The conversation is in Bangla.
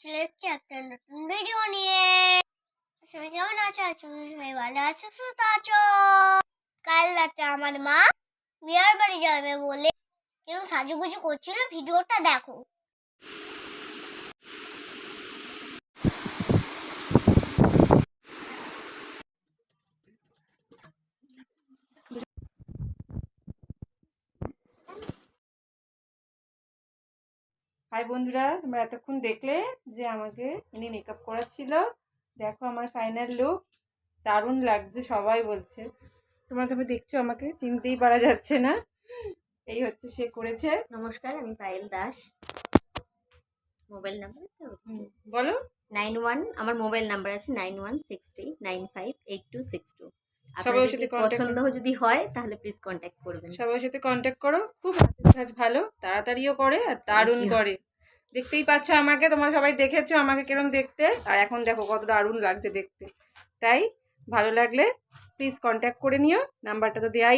চলে একটা নতুন ভিডিও নিয়ে সবাই কেমন আছো সবাই ভালো আছো সুস্থ আছো কাল রাতে আমার মা বিয়ার বাড়ি যাবে বলে কীরকম সাজুগুজু করছিল। ভিডিওটা দেখো। হাই বন্ধুরা তোমরা এতক্ষণ দেখলে যে আমাকে উনি মেকআপ করাচ্ছিল। দেখো আমার ফাইনাল লুক দারুণ লাগছে সবাই বলছে। তোমরা তবে দেখছ আমাকে চিনতেই পারা যাচ্ছে না। এই হচ্ছে সে করেছে। নমস্কার আমি পায়েল দাস। মোবাইল নাম্বার বলো। নাইন ওয়ান আমার মোবাইল নাম্বার আছে nine one six three nine five eight two six two. সবাই ওর সাথে পছন্দ যদি হয় তাহলে প্লিজ কন্ট্যাক্ট করবেন। সবার সাথে কন্ট্যাক্ট করো। খুব কাজ ভালো। তাড়াতাড়িও করে আর দারুণ করে। দেখতেই পাচ্ছ আমাকে, তোমরা সবাই দেখেছ আমাকে কিরম দেখতে? আর এখন দেখো কত দারুণ লাগছে দেখতে। তাই ভালো লাগলে প্লিজ কন্ট্যাক্ট করে নিও নাম্বারটা তো দেওয়াই